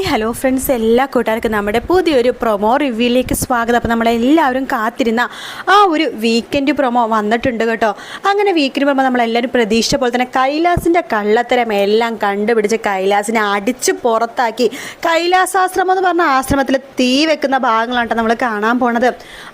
Hi hello friends. എല്ലാ കൂട്ടുകാർക്കും നമ്മുടെ പുതിയൊരു പ്രൊമോ റിവ്യൂയിലേക്ക് സ്വാഗതം. അപ്പോൾ നമ്മളെല്ലാവരും കാത്തിരുന്ന ആ ഒരു വീക്കെൻഡ് പ്രൊമോ വന്നിട്ടുണ്ട് കേട്ടോ. അങ്ങനെ വീക്കെൻഡ് പ്രൊമോ നമ്മളെല്ലാവരും പ്രതീക്ഷിച്ച പോലെ തന്നെ കൈലാസിന്റെ കള്ളത്തരം എല്ലാം കണ്ടുപിടിച്ച് കൈലാസിനെ അടിച്ച് പുറത്താക്കി. കൈലാസാശ്രമം എന്ന് പറഞ്ഞ ആശ്രമത്തിൽ തീ വെക്കുന്ന ഭാഗങ്ങളാണ് നമ്മൾ കാണാൻ പോണത്.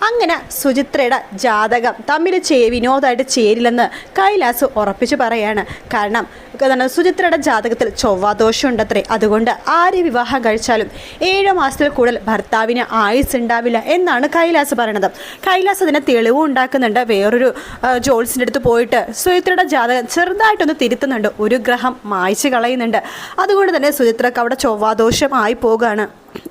അങ്ങനെ സുചിത്രയുടെ ജാതകം തമ്മിൽ ചേ വിനോദമായിട്ട് ചേരില്ലെന്ന് കൈലാസ് ഉറപ്പിച്ച് പറയാണ്. കാരണം എന്താണ് സുചിത്രയുടെ ജാതകത്തിൽ ചൊവ്വാദോഷം ഉണ്ടത്രേ അതുകൊണ്ട് ആര് വിവാഹം കഴിച്ചാലും ഏഴ് മാസത്തിൽ കൂടുതൽ ഭർത്താവിന് ആയുസ് ഉണ്ടാവില്ല എന്നാണ് കൈലാസ് പറയണത്. കൈലാസ് അതിനെ തെളിവും ഉണ്ടാക്കുന്നുണ്ട്. വേറൊരു ജോൾസിന്റെ അടുത്ത് പോയിട്ട് സുചിത്രയുടെ ജാതകം ചെറുതായിട്ടൊന്ന് തിരുത്തുന്നുണ്ട്. ഒരു ഗ്രഹം മായ്ച്ചു കളയുന്നുണ്ട്. അതുകൊണ്ട് തന്നെ സുചിത്രക്ക് അവിടെ ചൊവ്വാദോഷം ആയി പോകുകയാണ്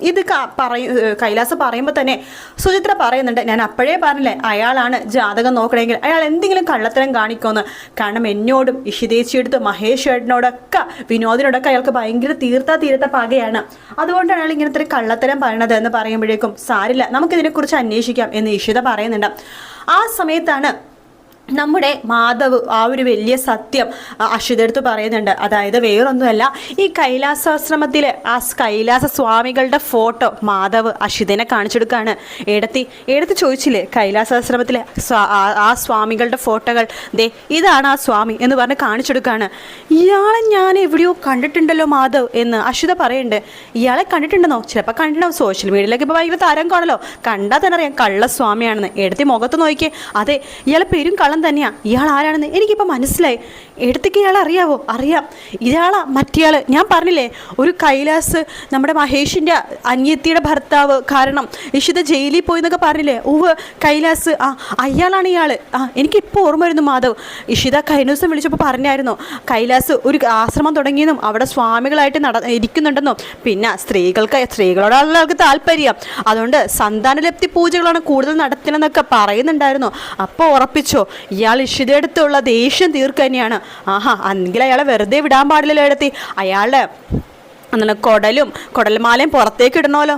ഇത് പറയ കൈലാസ് പറയുമ്പോൾ തന്നെ സുചിത്ര പറയുന്നുണ്ട് ഞാൻ അപ്പോഴേ പറഞ്ഞില്ലേ അയാളാണ് ജാതകം നോക്കണമെങ്കിൽ അയാൾ എന്തെങ്കിലും കള്ളത്തരം കാണിക്കുമെന്ന്. കാരണം എന്നോടും ഇഷിതേച്ചിയെടുത്ത് മഹേഷ് ഏട്ടനോടൊക്കെ വിനോദിനോടൊക്കെ അയാൾക്ക് ഭയങ്കര തീർത്ത തീർത്ത പകയാണ്. അതുകൊണ്ടാണ് അയാൾ ഇങ്ങനത്തെ ഒരു കള്ളത്തരം പറയണത് എന്ന് പറയുമ്പോഴേക്കും സാരില്ല നമുക്കിതിനെക്കുറിച്ച് അന്വേഷിക്കാം എന്ന് ഇഷിത പറയുന്നുണ്ട്. ആ സമയത്താണ് നമ്മുടെ മാധവ് ആ ഒരു വലിയ സത്യം അഷിതെടുത്ത് പറയുന്നുണ്ട്. അതായത് വേറൊന്നുമല്ല ഈ കൈലാസാശ്രമത്തിലെ ആ കൈലാസ സ്വാമികളുടെ ഫോട്ടോ മാധവ് അശ്വതിനെ കാണിച്ചെടുക്കുകയാണ് എടത്തി എടുത്ത് ചോദിച്ചില്ലേ കൈലാസാശ്രമത്തിലെ ആ- സ്വാമികളുടെ ഫോട്ടോകൾ? ദേ ഇതാണ് ആ സ്വാമി എന്ന് പറഞ്ഞ് കാണിച്ചെടുക്കുകയാണ് ഇയാളെ ഞാൻ എവിടെയോ കണ്ടിട്ടുണ്ടല്ലോ മാധവ് എന്ന് അശ്വത പറയുന്നുണ്ട്. ഇയാളെ കണ്ടിട്ടുണ്ടെന്നോ? ചിലപ്പോൾ കണ്ടിട്ടുണ്ടാവും. സോഷ്യൽ മീഡിയയിലൊക്കെ ഇപ്പോൾ ഭയങ്കര താരം കാണല്ലോ. കണ്ടാൽ തന്നെ അറിയാം കള്ളസ്വാമിയാണെന്ന്. എടുത്തി മുഖത്ത് നോക്കിയേ. അതെ ഇയാളെ പേരും കള്ളം തന്നെയാ. ഇയാൾ ആരാണെന്ന് എനിക്കിപ്പോൾ മനസ്സിലായി. എടുത്തേക്ക് ഇയാൾ അറിയാവോ? അറിയാം. ഇയാളാ മറ്റേയാൾ ഞാൻ പറഞ്ഞില്ലേ ഒരു കൈലാസ് നമ്മുടെ മഹേഷിന്റെ അനിയത്തിയുടെ ഭർത്താവ്. കാരണം ഇഷിത ജയിലിൽ പോയി എന്നൊക്കെ പറഞ്ഞില്ലേ? ഉവ് കൈലാസ്. ആ അയാളാണ് ഇയാൾ ആ എനിക്കിപ്പോൾ ഓർമ്മ വരുന്നു മാധവ്. ഇഷിത കഴിഞ്ഞ ദിവസം വിളിച്ചപ്പോൾ പറഞ്ഞായിരുന്നു കൈലാസ് ഒരു ആശ്രമം തുടങ്ങിയെന്നും അവിടെ സ്വാമികളായിട്ട് നട ഇരിക്കുന്നുണ്ടെന്നും. പിന്നെ സ്ത്രീകൾക്ക് സ്ത്രീകളോടുള്ള ആൾക്ക് താല്പര്യം. അതുകൊണ്ട് സന്താനലബ്ധി പൂജകളാണ് കൂടുതൽ നടത്തണമെന്നൊക്കെ പറയുന്നുണ്ടായിരുന്നു. അപ്പോൾ ഉറപ്പിച്ചോ ഇയാൾ ഇഷിതയെടുത്തുള്ള ദേഷ്യം തീർക്കുക തന്നെയാണ്. ആഹാ എങ്കിൽ അയാളെ വെറുതെ വിടാൻ പാടില്ലല്ലോ എടുത്തി അയാളുടെ എന്താണ് കുടലും കുടൽമാലയും പുറത്തേക്ക് ഇടണമല്ലോ.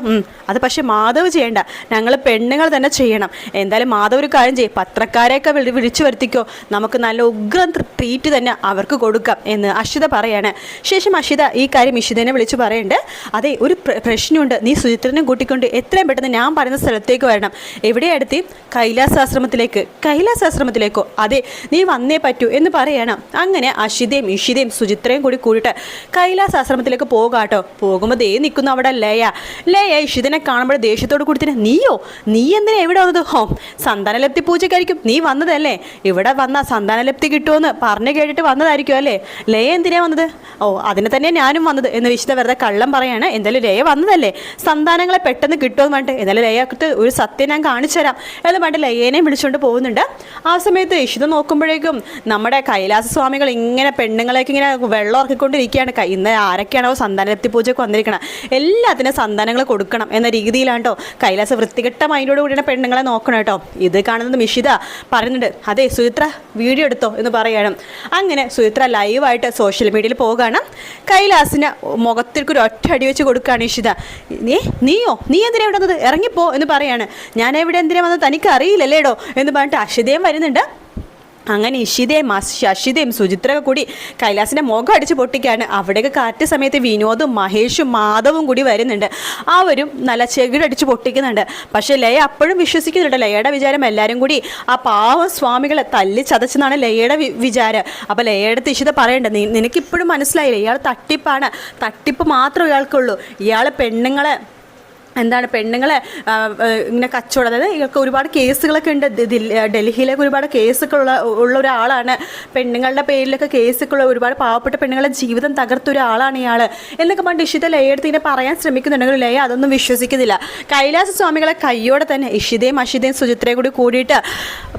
അത് പക്ഷേ മാധവ് ചെയ്യേണ്ട. ഞങ്ങൾ പെണ്ണുങ്ങൾ തന്നെ ചെയ്യണം. എന്തായാലും മാധവ് ഒരു കാര്യം ചെയ്യും. പത്രക്കാരെയൊക്കെ വിളി വിളിച്ചു വരുത്തിക്കോ. നമുക്ക് നല്ല ഉഗ്രം ട്രീറ്റ് തന്നെ അവർക്ക് കൊടുക്കാം എന്ന് അഷിത പറയാണ്. ശേഷം അഷിത ഈ കാര്യം ഇഷിതനെ വിളിച്ചു പറയേണ്ട. അതെ ഒരു പ്രശ്നമുണ്ട്. നീ സുചിത്രനെ കൂട്ടിക്കൊണ്ട് എത്രയും പെട്ടെന്ന് ഞാൻ പറയുന്ന സ്ഥലത്തേക്ക് വരണം. എവിടെ അടുത്ത് കൈലാസാശ്രമത്തിലേക്ക്. കൈലാസാശ്രമത്തിലേക്കോ? അതെ നീ വന്നേ പറ്റൂ എന്ന് പറയണം. അങ്ങനെ അഷിതയും ഇഷിതയും സുചിത്രയും കൂടി കൂടിയിട്ട് കൈലാസാശ്രമത്തിലേക്ക് പോകാട്ടോ. പോകുമ്പോൾ ദേ നിൽക്കുന്നു അവിടെ ലയ. ലയ ഇഷിതനെ കാണുമ്പോൾ ദേഷ്യത്തോട് കൂടി തന്നെ നീയോ? നീ എന്തിനാ എവിടെ വന്നത്? ഹോ സന്താനലപ്തി പൂജയ്ക്കായിരിക്കും. നീ വന്നതല്ലേ? ഇവിടെ വന്ന സന്താനലപ്തി കിട്ടുമെന്ന് പറഞ്ഞു കേട്ടിട്ട് വന്നതായിരിക്കും അല്ലേ? ലയ എന്തിനാ വന്നത്? ഓ അതിനെ തന്നെ ഞാനും വന്നത് എന്ന് വിശുദ്ധ വെറുതെ കള്ളം പറയാണ്. എന്തായാലും ലയ വന്നതല്ലേ? സന്താനങ്ങളെ പെട്ടെന്ന് കിട്ടുമെന്ന് പറഞ്ഞിട്ട് എന്തായാലും ലയക്കത്ത് ഒരു സത്യം ഞാൻ കാണിച്ചു തരാം എന്ന് പറഞ്ഞിട്ട് ലയേനെയും വിളിച്ചുകൊണ്ട് പോകുന്നുണ്ട്. ആ സമയത്ത് ഇഷിത നോക്കുമ്പോഴേക്കും നമ്മുടെ കൈലാസ സ്വാമികൾ ഇങ്ങനെ പെണ്ണുങ്ങളേക്ക് ഇങ്ങനെ വെള്ളം ഇറക്കിക്കൊണ്ടിരിക്കുകയാണ്. ഇന്ന് ആരൊക്കെയാണോ സന്താനലപ്തി പൂജയ്ക്ക് വന്നിരിക്കണം? എല്ലാത്തിനും സന്താനങ്ങൾ കൊടുക്കണം എന്ന രീതിയിലാണ് കേട്ടോ കൈലാസ വൃത്തികെട്ട മൈൻഡോട് കൂടിയാണ് പെണ്ണുങ്ങളെ നോക്കണം കേട്ടോ. ഇത് കാണുന്നത് മിഷിത പറയുന്നുണ്ട് അതെ സുചിത്ര വീഡിയോ എടുത്തോ? എന്ന് പറയണം അങ്ങനെ സുചിത്ര ലൈവായിട്ട് സോഷ്യൽ മീഡിയയിൽ പോകുകയാണ് കൈലാസിന് മുഖത്തേക്ക് ഒരു ഒറ്റ അടി വെച്ച് കൊടുക്കുകയാണ് ഇഷിത നീ നീയോ? നീ എന്തിനാ ഇവിടെ വന്നത്? ഇറങ്ങിപ്പോ എന്ന് പറയാണ് ഞാൻ എവിടെ എന്തിനാ വന്നത്? തനിക്ക് അറിയില്ലല്ലേടോ? എന്ന് പറഞ്ഞിട്ട് അഷിതയും വരുന്നുണ്ട്. അങ്ങനെ ഇഷിതയും ശശിതയും സുചിത്രയൊക്കെ കൂടി കൈലാസിന്റെ മുഖം അടിച്ച് പൊട്ടിക്കാണ്. അവിടെയൊക്കെ കാറ്റ് സമയത്ത് വിനോദും മഹേഷും മാധവും കൂടി വരുന്നുണ്ട്. അവരും നല്ല ചെകിടടിച്ച് പൊട്ടിക്കുന്നുണ്ട്. പക്ഷേ ലയ അപ്പോഴും വിശ്വസിക്കുന്നുണ്ട്. ലയയുടെ വിചാരം എല്ലാവരും കൂടി ആ പാവ സ്വാമികളെ തല്ലി ചതച്ചെന്നാണ് ലയയുടെ വിചാരം. അപ്പോൾ ലയയുടെ ഇഷിത പറയണ്ട നിനക്കിപ്പോഴും മനസ്സിലായില്ല? ഇയാൾ തട്ടിപ്പാണ്. തട്ടിപ്പ് മാത്രമേ ഇയാൾക്കുള്ളൂ. ഇയാൾ പെണ്ണുങ്ങളെ എന്താണ് പെണ്ണുങ്ങളെ ഇങ്ങനെ കച്ചവടം അതായത് ഇയാൾക്ക് ഒരുപാട് കേസുകളൊക്കെ ഉണ്ട്. ഡൽഹിയിലൊക്കെ ഒരുപാട് കേസുകളുള്ള ഉള്ള ഒരാളാണ്. പെണ്ണുങ്ങളുടെ പേരിലൊക്കെ കേസുകളുള്ള ഒരുപാട് പാവപ്പെട്ട പെണ്ണുങ്ങളുടെ ജീവിതം തകർത്ത ഒരാളാണ് ഇയാൾ എന്നൊക്കെ പറഞ്ഞിട്ട് ഇഷിത ലയെടുത്ത് ഇങ്ങനെ പറയാൻ ശ്രമിക്കുന്നുണ്ടെങ്കിൽ ലയ അതൊന്നും വിശ്വസിക്കുന്നില്ല. കൈലാസ സ്വാമികളെ കയ്യോടെ തന്നെ ഇഷിതയും അഷിതയും സുചിത്രയും കൂടി കൂടിയിട്ട്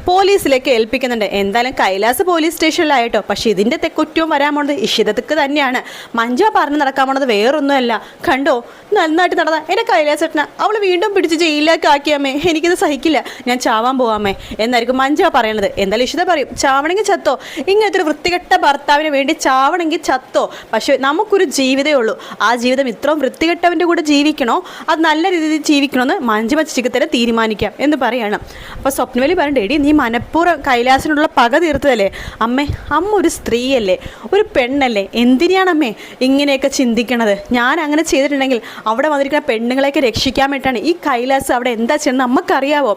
പോലീസിലേക്ക് ഏൽപ്പിക്കുന്നുണ്ട്. എന്തായാലും കൈലാസ് പോലീസ് സ്റ്റേഷനിലായിട്ടോ. പക്ഷേ ഇതിന്റെ തെക്കുറ്റവും വരാൻ പോണത് ഇഷിതക്ക് തന്നെയാണ്. മഞ്ജ പറഞ്ഞ് നടക്കാൻ പോണത് വേറൊന്നുമല്ല. കണ്ടോ? നന്നായിട്ട് നടന്ന. എന്നെ കൈലാസേട്ടൻ സ്വപ്ന അവൾ വീണ്ടും പിടിച്ച് ജയിലിലേക്ക് ആക്കിയാമേ എനിക്കിത് സഹിക്കില്ല. ഞാൻ ചാവാൻ പോവാമേ എന്നായിരിക്കും മഞ്ജ പറയണത്. എന്തായാലും ഇഷിത പറയും ചാവണെങ്കിൽ ചത്തോ? ഇങ്ങനത്തെ ഒരു വൃത്തികെട്ട ഭർത്താവിന് വേണ്ടി ചാവണെങ്കിൽ ചത്തോ? പക്ഷേ നമുക്കൊരു ജീവിതമേ ഉള്ളൂ. ആ ജീവിതം ഇത്രയും വൃത്തികെട്ടവന്റെ കൂടെ ജീവിക്കണോ? അത് നല്ല രീതിയിൽ ജീവിക്കണമെന്ന് മഞ്ജു മച്ചിക്കത്തരെ തീരുമാനിക്കാം എന്ന് പറയാണ്. അപ്പോൾ സ്വപ്നവലി പറയണ്ട എടി നീ മനഃപൂർവം കൈലാസിനുള്ള പക തീർത്തതല്ലേ? അമ്മേ അമ്മ ഒരു സ്ത്രീയല്ലേ? ഒരു പെണ്ണല്ലേ? എന്തിനാണ് അമ്മേ ഇങ്ങനെയൊക്കെ ചിന്തിക്കണത്? ഞാൻ അങ്ങനെ ചെയ്തിട്ടുണ്ടെങ്കിൽ അവിടെ വന്നിരിക്കുന്ന പെണ്ണുങ്ങളെയൊക്കെ രക്ഷിക്കാൻ വേണ്ടിയിട്ടാണ്. ഈ കൈലാസ് അവിടെ എന്താ ചെയ്യുന്നത് നമുക്കറിയാവോ?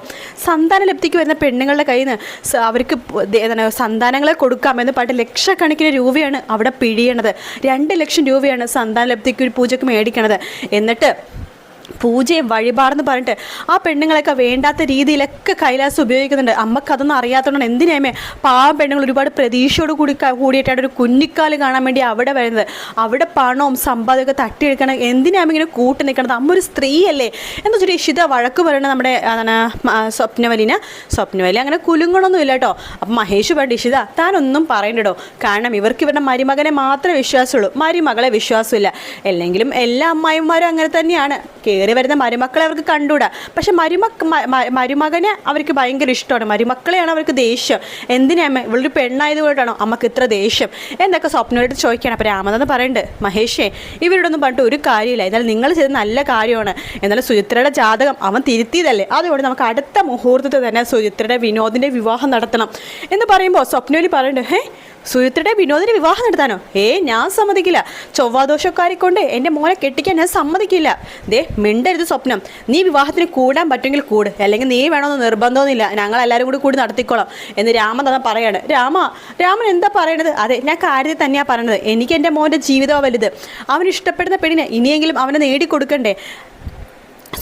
സന്താന ലബ്ധിക്ക് വരുന്ന പെണ്ണുങ്ങളുടെ കയ്യിൽ നിന്ന് അവർക്ക് എന്താണ് സന്താനങ്ങളെ കൊടുക്കാമെന്ന് പറഞ്ഞിട്ട് ലക്ഷക്കണക്കിന് രൂപയാണ് അവിടെ പിഴിയണത്. രണ്ട് ലക്ഷം രൂപയാണ് സന്താന ലബ്ധിക്ക് ഒരു പൂജക്ക് മേടിക്കണത്. എന്നിട്ട് പൂജയെ വഴിപാടെന്ന് പറഞ്ഞിട്ട് ആ പെണ്ണുങ്ങളൊക്കെ വേണ്ടാത്ത രീതിയിലൊക്കെ കൈലാസം ഉപയോഗിക്കുന്നുണ്ട്. അമ്മക്കതൊന്നും അറിയാത്തതുകൊണ്ട് എന്തിനേമേ പാവം പെണ്ണുങ്ങൾ ഒരുപാട് പ്രതീക്ഷയോട് കൂടി കൂടിയിട്ടാണ് ഒരു കുഞ്ഞിക്കാൽ കാണാൻ വേണ്ടി അവിടെ വരുന്നത്. അവിടെ പണവും സമ്പാദ്യമൊക്കെ തട്ടിയെടുക്കണം. എന്തിനാമ ഇങ്ങനെ കൂട്ടി നിൽക്കണത്? അമ്മ ഒരു സ്ത്രീയല്ലേ? എന്ന് വെച്ചിട്ട് ഇഷിത വഴക്ക് പറയണത് നമ്മുടെ അതാണ് സ്വപ്നവലിന്? സ്വപ്നവലി. അങ്ങനെ കുലുങ്ങണമൊന്നും ഇല്ല കേട്ടോ. അപ്പം മഹേഷ് പറഞ്ഞു ഇഷിത താനൊന്നും പറയണ്ടോ കാരണം ഇവർക്ക് ഇവരുടെ മരുമകനെ മാത്രമേ വിശ്വാസമുള്ളൂ. മരുമകളെ വിശ്വാസമില്ല. അല്ലെങ്കിലും എല്ലാ അമ്മായിമാരും അങ്ങനെ തന്നെയാണ്. കയറി വരുന്ന മരുമക്കളെ അവർക്ക് കണ്ടുകൂടാ. പക്ഷെ മരുമക്ക മരുമകനെ അവർക്ക് ഭയങ്കര ഇഷ്ടമാണ്. മരുമക്കളെയാണ് അവർക്ക് ദേഷ്യം. എന്തിനാ അമ്മ? ഇവളൊരു പെണ്ണായതുകൊണ്ടാണോ അമ്മയ്ക്ക് ഇത്ര ദേഷ്യം? എന്നൊക്കെ സ്വപ്നയോട് ചോദിക്കുകയാണ്. അപ്പോൾ രാമനെന്ന് പറയുന്നുണ്ട് മഹേഷേ ഇവരോടൊന്നും പറഞ്ഞിട്ട് ഒരു കാര്യമില്ല. എന്നാൽ നിങ്ങൾ ചെയ്ത നല്ല കാര്യമാണ്. എന്നാലും സുചിത്രയുടെ ജാതകം അവൻ തിരുത്തിയതല്ലേ? അതുകൊണ്ട് നമുക്ക് അടുത്ത മുഹൂർത്തത്തിൽ തന്നെ സുചിത്രയുടെ വിനോദിന്റെ വിവാഹം നടത്തണം. എന്ന് പറയുമ്പോൾ സ്വപ്നവലി പറയുന്നുണ്ട് ഹേ സുചിത്രയുടെ വിനോദിന് വിവാഹം നടത്താനോ? ഏ ഞാൻ സമ്മതിക്കില്ല. ചൊവ്വാദോഷക്കാരെ കൊണ്ട് എന്റെ മോനെ കെട്ടിക്കാൻ ഞാൻ സമ്മതിക്കില്ല. ദേ മിണ്ടരുത് സ്വപ്നം. നീ വിവാഹത്തിന് കൂടാൻ പറ്റുമെങ്കിൽ കൂട്. അല്ലെങ്കിൽ നീ വേണമെന്ന് നിർബന്ധമൊന്നുമില്ല. ഞങ്ങൾ എല്ലാവരും കൂടി കൂടി നടത്തിക്കോളാം എന്ന് രാമൻ തന്നെ പറയാണ്. രാമ രാമൻ എന്താ പറയണത്? അതെ ഞാൻ കാര്യത്തിൽ തന്നെയാണ് പറയണത്. എനിക്ക് എന്റെ മോന്റെ ജീവിതമാണ് വലുത്. അവൻ ഇഷ്ടപ്പെടുന്ന പെണ്ണിനെ ഇനിയെങ്കിലും അവനെ നേടിക്കൊടുക്കണ്ടേ?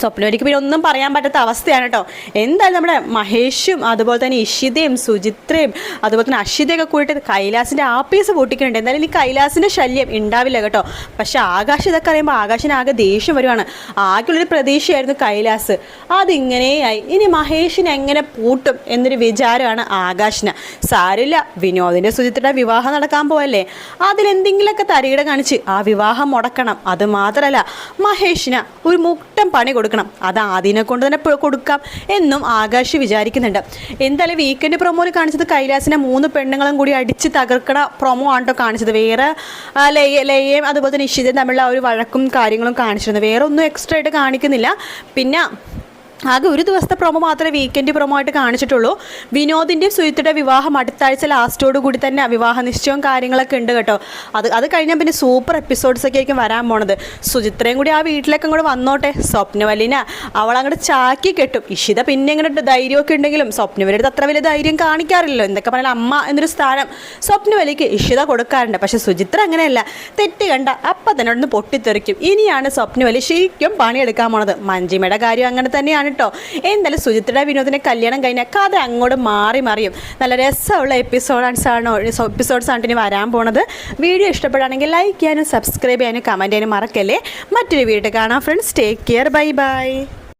സ്വപ്നവരിക്ക് പിന്നെ ഒന്നും പറയാൻ പറ്റാത്ത അവസ്ഥയാണ് കേട്ടോ. എന്തായാലും നമ്മുടെ മഹേഷും അതുപോലെ തന്നെ ഇഷിതയും സുചിത്രയും അതുപോലെ തന്നെ അഷിതയൊക്കെ കൂടിയിട്ട് കൈലാസിന്റെ ആപ്പീസ് പൊട്ടിക്കുന്നുണ്ട്. എന്തായാലും ഇനി കൈലാസിന്റെ ശല്യം ഉണ്ടാവില്ല കേട്ടോ. പക്ഷെ ആകാശ് ഇതൊക്കെ അറിയുമ്പോൾ ആകാശിന് ആകെ ദേഷ്യം വരുവാണ്. ആകെയുള്ളൊരു പ്രതീക്ഷയായിരുന്നു കൈലാസ്. അതിങ്ങനെയായി ഇനി മഹേഷിനെ എങ്ങനെ പൂട്ടും എന്നൊരു വിചാരമാണ് ആകാശിന്. സാരില്ല വിനോദിന്റെ സുചിത്രയുടെ വിവാഹം നടക്കാൻ പോവല്ലേ? അതിലെന്തെങ്കിലുമൊക്കെ തരികിട കാണിച്ച് ആ വിവാഹം മുടക്കണം. അത് മാത്രമല്ല മഹേഷിന് ഒരു മുട്ടം പണി കൊടുക്കണം. അത് ആദ്യനെ കൊണ്ട് തന്നെ കൊടുക്കാം എന്നും ആകാശ് വിചാരിക്കുന്നുണ്ട്. എന്തായാലും വീക്കെൻഡ് പ്രൊമോയിൽ കാണിച്ചത് കൈലാസിനെ മൂന്ന് പെണ്ണുങ്ങളും കൂടി അടിച്ച് തകർക്കണ പ്രൊമോ ആണ് കാണിച്ചത്. വേറെ ലയ ലയയും അതുപോലെ തന്നെ ഇഷിതയും തമ്മിലുള്ള ആ ഒരു വഴക്കും കാര്യങ്ങളും കാണിച്ചിരുന്നു. വേറെ ഒന്നും എക്സ്ട്രാ ആയിട്ട് കാണിക്കുന്നില്ല. പിന്നെ ആകെ ഒരു ദിവസത്തെ പ്രൊമോ മാത്രമേ വീക്കെൻഡ് പ്രൊമോ ആയിട്ട് കാണിച്ചിട്ടുള്ളൂ. വിനോദിന്റെയും സുജിത്തിന്റെ വിവാഹം അടുത്താഴ്ച ലാസ്റ്റോട് കൂടി തന്നെ വിവാഹ നിശ്ചയവും കാര്യങ്ങളൊക്കെ ഉണ്ട് കേട്ടോ. അത് അത് കഴിഞ്ഞാൽ പിന്നെ സൂപ്പർ എപ്പിസോഡ്സ് ഒക്കെ ആയിരിക്കും വരാൻ പോണത്. സുചിത്രയും കൂടി ആ വീട്ടിലേക്ക് അങ്ങോട്ട് വന്നോട്ടെ. സ്വപ്നവലിന അവൾ അങ്ങോട്ട് ചാക്കി കെട്ടും. ഇഷിത പിന്നെ ഇങ്ങനെ ധൈര്യമൊക്കെ ഉണ്ടെങ്കിലും സ്വപ്നവലിയുടെ അത്ര വലിയ ധൈര്യം കാണിക്കാറില്ലല്ലോ. എന്തൊക്കെ പറഞ്ഞാൽ അമ്മ എന്നൊരു സ്ഥാനം സ്വപ്നവലിക്ക് ഇഷിത കൊടുക്കാറുണ്ട്. പക്ഷെ സുചിത്ര അങ്ങനെയല്ല. തെറ്റ് കണ്ട അപ്പം തന്നെ ഒന്ന് പൊട്ടിത്തെറിക്കും. ഇനിയാണ് സ്വപ്നവലി ശരിക്കും പണിയെടുക്കാൻ പോണത്. മഞ്ജിമയുടെ കാര്യം അങ്ങനെ തന്നെയാണ് കേട്ടോ. എന്തായാലും സുചിത്രയുടെ വിനോദിനെ കല്യാണം കഴിഞ്ഞാൽ കഥ അങ്ങോട്ട് മാറി മറിയും. നല്ല രസമുള്ള എപ്പിസോഡ്സ് ആണ് എപ്പിസോഡ്സ് ആണ് ഇനി വരാൻ പോണത്. വീഡിയോ ഇഷ്ടപ്പെടുകയാണെങ്കിൽ ലൈക്ക് ചെയ്യാനും സബ്സ്ക്രൈബ് ചെയ്യാനും കമന്റ് ചെയ്യാനും മറക്കല്ലേ. മറ്റൊരു വീഡിയോ കാണാം friends take care bye bye